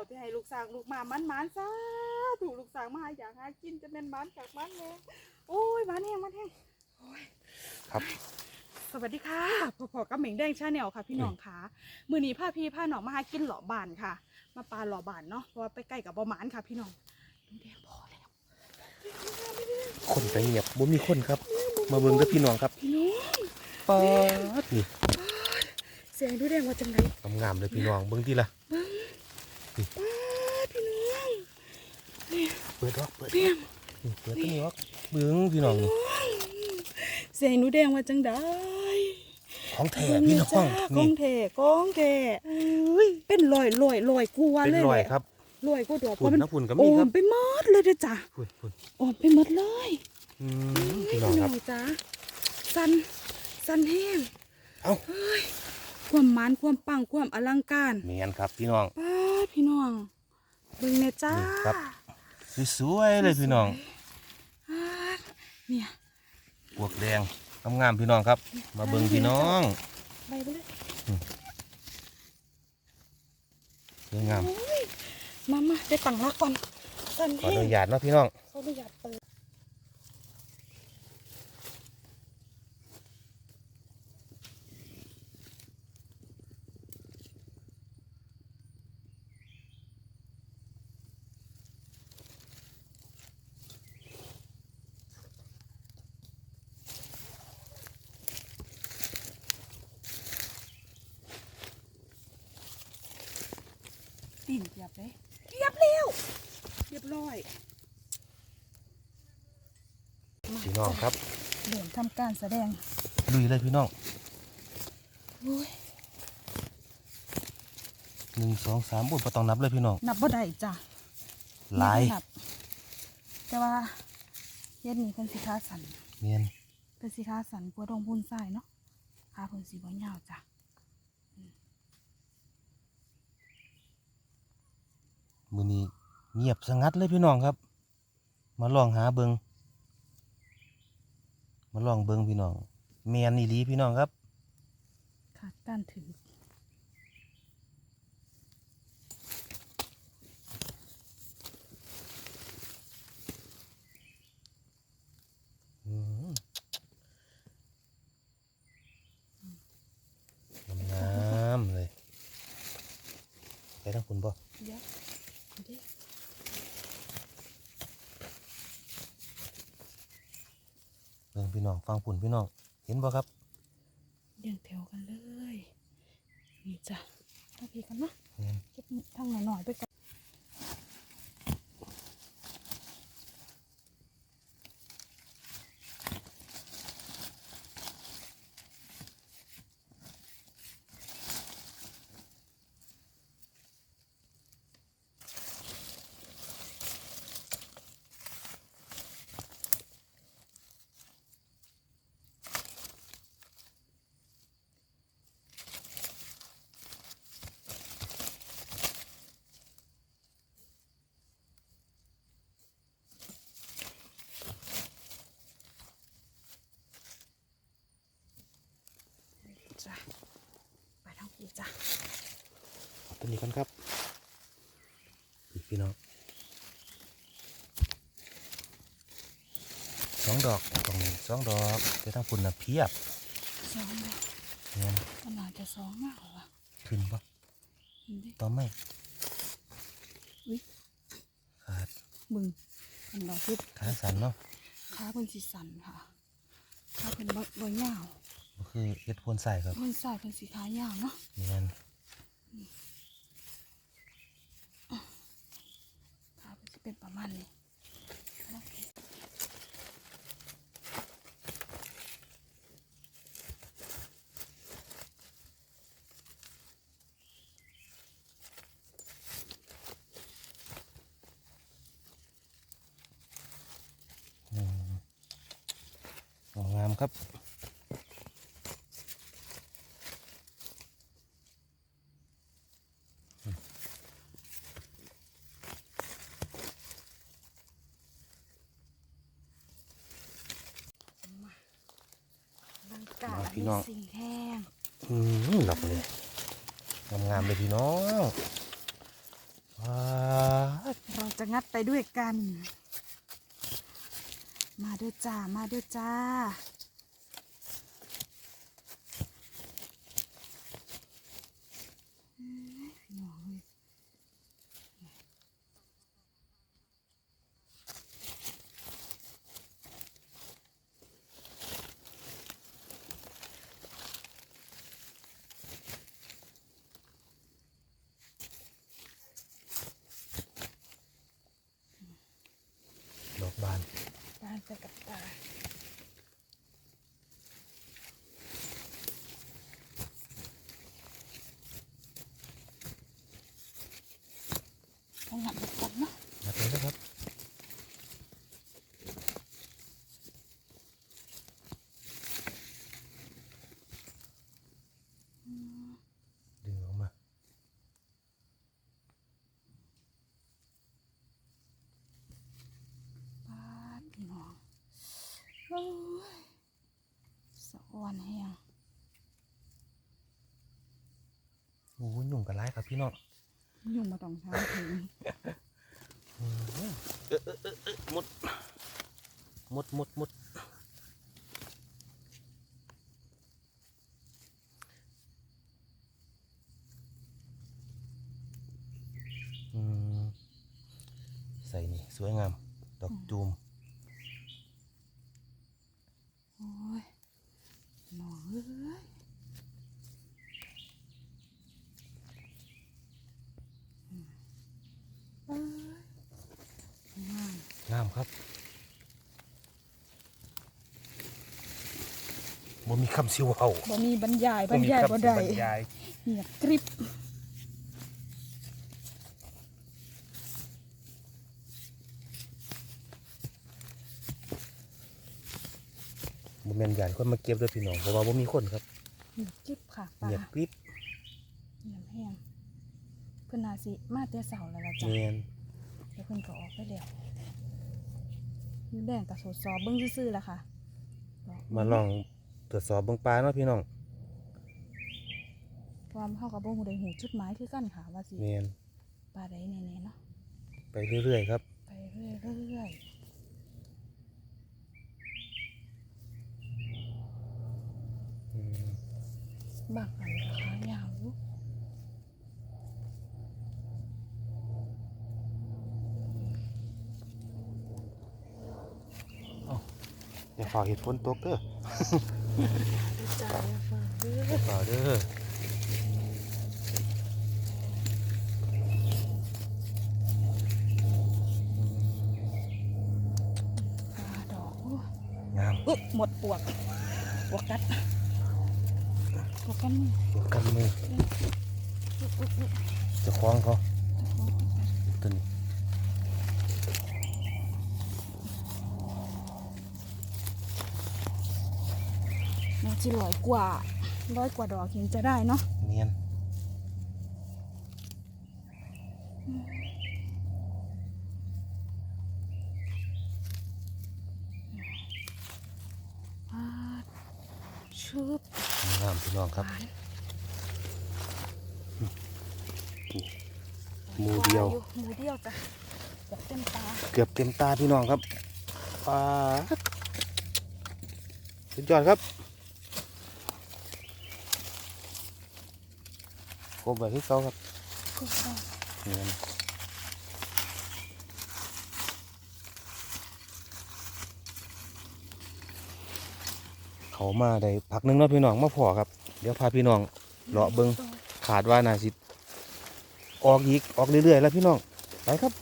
วที่ให้ลูกสาวลูกมามันมันๆซะถูกลูกสาวมาอยากหากินจะเป็นมันจากมันเลยโอ้ยมันแห้งมันแห้งโอ้ยครับสวัสดีค่ะพ่อพอกับเหม่งแดงชาแนลค่ะพี่น้องค่ะมือนี้พาพี่พาน้องมาหากินหล่อบานค่ะ มาปลาหล่อบานเนาะเพราะว่าไปใกล้กับบอหมานค่ะ พี่น้องน้ำแดงพอแล้วคนไปเงียบบ่มีคนครับ มาเบิ่งเด้อพี่น้องครับพี่น้องป๊าดนี่เสียงดูแดงว่าจังไรงามๆเลยพี่น้องเบิ่งทีละ ป้าดพี่น้อง เปิดออกเปิดเพียงนี่เปิดตัวนี้ออกเบิ่งพี่น้องนี่เสียงหนูแดงว่าจังได้ของแท้พี่น้องจ้าก้นี่องเทก้องเทอุ้ยเป็นลอยลอยลอยกูว่าเป็นเลยรอยครับลอยกูดอกฝุ่นเพราะนะฝุ่นก็โอมีครัมบไปหมดเลยเด้อจ้ะฝุ่นฝุ่นโอมไปหมดเลยอืมพี่น้องครับจ้าสันสันแห้งเอ้าเฮ้ยความมันความปังความอลังการแม่นครับพี่น้องป้าดพี่น้องเบิ่งแน่จ้านี่ครับ สวยๆเลยพี่น้องป้าดเนี่ยปวกแดงงามๆพี่น้องครับ มาเบิ่งพี่น้องไปไปเลยสวยงามโอ้ยมามาได้ตังค์รักก่อนสันขอแห้องนุญาตเนาะพี่น้องขออนุญาตเปิด บเลยเกียบเร็วเรียบร้อยพี่น้องครับเดินทำการแสดงลุยเลยพี่น้องโอ้ยหนึ่งสองสามบุญประตองนับเลยพี่น้องนับบ่ได้จ้ะหลายไม่ได้นับแต่ว่าเย็ดนี้เพิ่นสิค้าสันเมียนเพิ่นสิค้าสันปัวดงพุ่นทรายเนาะขาเพิ่นสิบ่ยาวจ้ะ มือนี้เงียบสงัดเลยพี่น้องครับ มาลองหาเบิงมาลองเบิงพี่น้องเมียนอีหลีพี่น้องครับขาดการถือมงามๆเลย ไปทางคุณบ่ เดี๋ยวเดี๋ยว เบิ่งพี่น้องฟังปุ่นพี่น้อง เห็นบ่ครับเรียงแถวกันเลย นี่จ้ะถ้าพี่กันเนาะเมียนเก็บทางหน่อยๆไปก่อน จ้ะไปทางพี่จ้ะ เอาตัว นี้กันครับนี่พี่น้องสองดอกตรงนี้สองดอกไปทางปุ่นนะเพียบสองเลยเมียนขนาดจะสองมากเหรอวะขึ้นบ่เห็นดิต่อไม่อุ๊ยขาดบึงอันเราคือขาสั่นเนาะขาเป็นสีสันค่ะขาเป็นบ่บ่ยาวก็คือเฮ็ดโพนใส่ครับมันใส่เป็นสีขายาวเนาะเมียน ขาเป็นสิเป็นประมาณนี้เนาะอืมเอางามครับ พี่น้องสีแห้งอืมหลับเลยงามงามเลยพี่น้องว้าเราจะงัดไปด้วยกัน มาด้วยจ้า มาด้วยจ้า โอ้ยหนุ่มกับไรครับพี่น้องยุ่งมาต้องทางถึงเออเออเออเออเออหมดหมดหมดหมดอืมใส่นี่สวยงาม ดอกจูม โอ้ยน้องเอ้ยอืมเอ้ยงาม งาม ครับบ่มีคำสิเวเอาบ่มีบรรยายบรรยายบ่ได้บรรยายเหียบกริบบ่แม่นยานคนมาเก็บเด้วยพี่น้องเพราะว่าบ่มีคนครับเหียบกริบค่ะปลาเงียบกริบเหียบแห้งเพิ่นน่าสิมาแต่เสาแล้วล่ะจ้ะแม่นเดี๋ยวเพิ่นก็ออกไปแล้วนี่ แดงกับสดซอเบิ่งซื่อๆแหละค่ะมาลองตรวจสอบเบิ่งปลาเนาะพี่น้องความเฮากับบ่ฮู้ได้หูจุดหมายคือกันค่ะว่าสิแม่นปลาใดแน่ๆเนาะไปเรื่อยๆครับ ไปเรื่อยๆอืมบางอันก็ขายาวอยู่ อย่า ฝากเห็ดฝนตกเด้อจ้าฝากเด้ออย่าฝากเด้อปลาดอกโอ้งามอุ๊ยหมดปวกปวกกัดปวกกันมือตัวกันมืออุ๊ยอุ๊ยอุ๊ยเจะคล้าของเขาตัวนี้ จะร้อยกว่าร้อยกว่าดอกเห็นจะได้เนาะเนียนปาดชุบงามพี่น้องครับหวานหมูเดียวปลาอหมูเดียวจ้ะแบบเต็มตา เกือบเต็มตาพี่น้องครับปลาสุดยอดครับคร บแบบที่เขาครับเนียนเขามาได้พักหนึงเนาะพี่น้องมาพอครับ เดี๋ยวพาพี่น้องเลาะเบิงขาดว่านาสิออกอีกออกเรื่อยๆแล้วพี่น้องไปครับ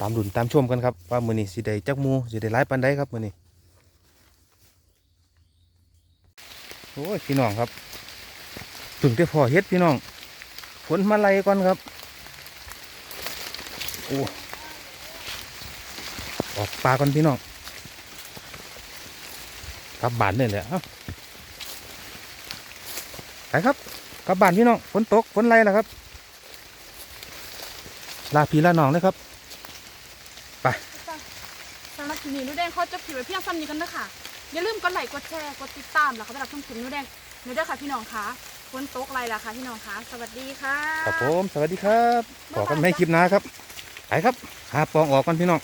ตามดุนตามชมกันครับว่ามือนี้สิได้จักมูสิได้หลายปันได้ครับมือนี้โอ้ยพี่น้องครับ ถึงได้พอเฮ็ดพี่น้องฝนมาไล่ก่อนครับโอ้ออกปลาก่อนพี่น้องกลับบ้านนี่แหละเอ้าไปครับกลับบ้านพี่น้องฝนตกฝนไล่แล้วครับ ลาพีลาหนองเลยครับไปสำหรับคลิปนี้หนูแดงขอจบคลิปไว้เพียงซ้ำนี้กันนะคะอย่าลืมกดไลค์กดแชร์กดติดตามแล้วก็ไปรับชมคลิปหนูแดงหนูด้วยค่ะพี่น้องคะ ฝนตกไรล่ะคะพี่น้องคะสวัสดีค่ะครับผมสวัสดีครับขอกันไม่คลิปน้าครับไปครับหาปองออกกันพี่น้อง